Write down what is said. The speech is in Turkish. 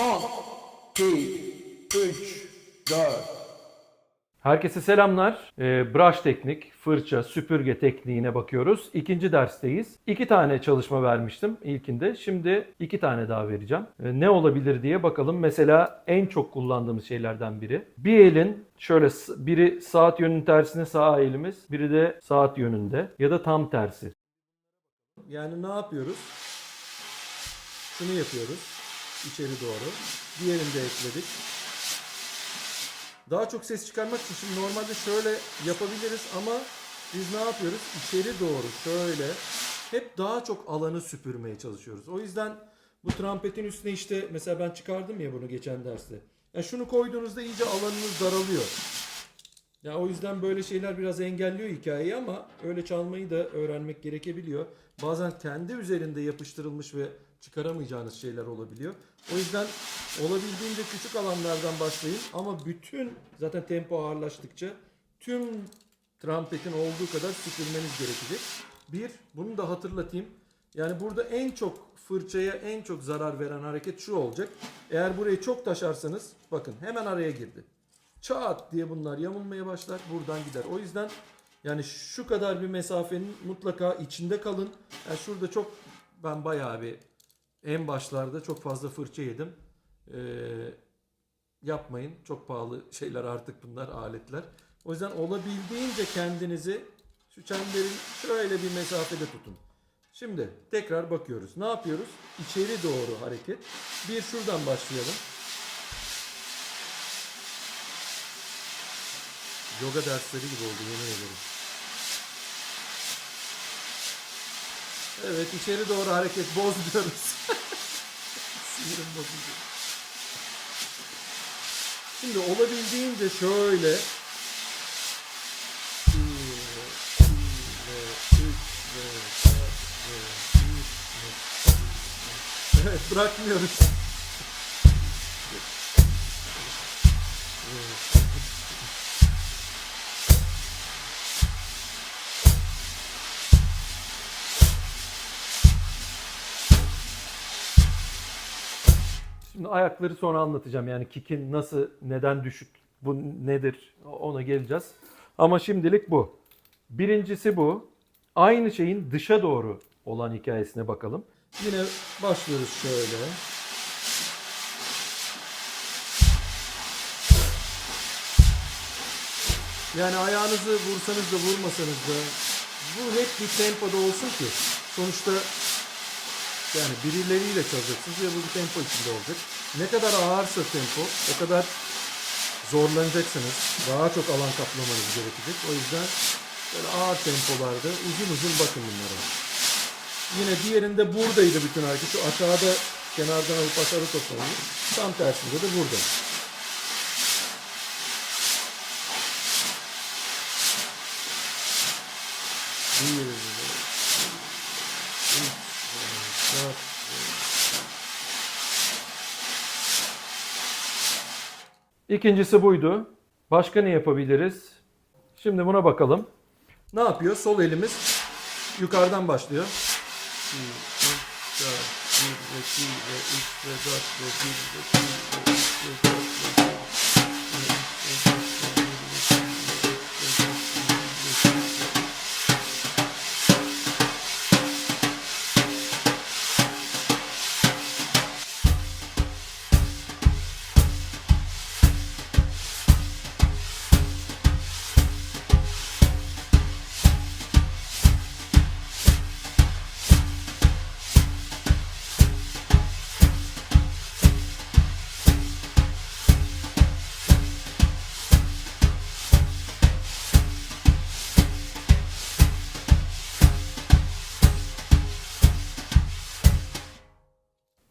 Son, 2, 3, 4. Herkese selamlar. Ee, brush teknik, fırça, süpürge tekniğine bakıyoruz. İkinci dersteyiz. İki tane çalışma vermiştim ilkinde. Şimdi iki tane daha vereceğim. Ee, ne olabilir diye bakalım. Mesela en çok kullandığımız şeylerden biri. Bir elin şöyle biri saat yönünün tersine sağ elimiz, biri de saat yönünde ya da tam tersi. Yani ne yapıyoruz? Şunu yapıyoruz. İçeri doğru. Diğerini de ekledik. Daha çok ses çıkarmak için şimdi normalde şöyle yapabiliriz ama biz ne yapıyoruz? İçeri doğru şöyle hep daha çok alanı süpürmeye çalışıyoruz. O yüzden bu trampetin üstüne işte mesela ben çıkardım ya bunu geçen derste. Ya şunu koyduğunuzda iyice alanınız daralıyor. Ya o yüzden böyle şeyler biraz engelliyor hikayeyi ama öyle çalmayı da öğrenmek gerekebiliyor. Bazen kendi üzerinde yapıştırılmış ve çıkaramayacağınız şeyler olabiliyor. O yüzden olabildiğince küçük alanlardan başlayın ama bütün zaten tempo ağırlaştıkça tüm trampetin olduğu kadar süpürmeniz gerekecek. Bir, bunu da hatırlatayım. Yani burada en çok fırçaya en çok zarar veren hareket şu olacak. Eğer burayı çok taşarsanız bakın hemen araya girdi çat diye bunlar yamulmaya başlar. Buradan gider. O yüzden yani şu kadar bir mesafenin mutlaka içinde kalın. Yani şurada çok ben bayağı bir en başlarda çok fazla fırça yedim. Ee, yapmayın. Çok pahalı şeyler artık bunlar aletler. O yüzden olabildiğince kendinizi şu çemberin şöyle bir mesafede tutun. Şimdi tekrar bakıyoruz. Ne yapıyoruz? İçeri doğru hareket. Bir şuradan başlayalım. Yoga dersleri gibi oldu yemin ederim. Evet içeri doğru hareket bozmuyoruz. Sinirim bozuldu. Şimdi olabildiğince şöyle bir ve iki ve üç ve dört ve bir ve Evet bırakmıyoruz. Şimdi ayakları sonra anlatacağım. Yani kick'in nasıl, neden düşük, bu nedir ona geleceğiz. Ama şimdilik bu. Birincisi bu. Aynı şeyin dışa doğru olan hikayesine bakalım. Yine başlıyoruz şöyle. Yani ayağınızı vursanız da vurmasanız da bu hep bir tempoda olsun ki sonuçta yani birileriyle çalacaksınız ve bu bir tempo içinde olacak. Ne kadar ağırsa tempo o kadar zorlanacaksınız. Daha çok alan kaplamanız gerekecek. O yüzden böyle ağır tempolarda uzun uzun bakın bunlara. Yine diğerinde buradaydı bütün hareket. Şu aşağıda kenardan alıp aşağı toplanıyor. Tam tersinde de burada. Bir, iki, üç, dört, İkincisi buydu. Başka ne yapabiliriz? Şimdi buna bakalım. Ne yapıyor? Sol elimiz yukarıdan başlıyor. 2, 3, 4, 1 ve 2 ve 3 ve 4 ve 1 ve 2 ve 3 ve 4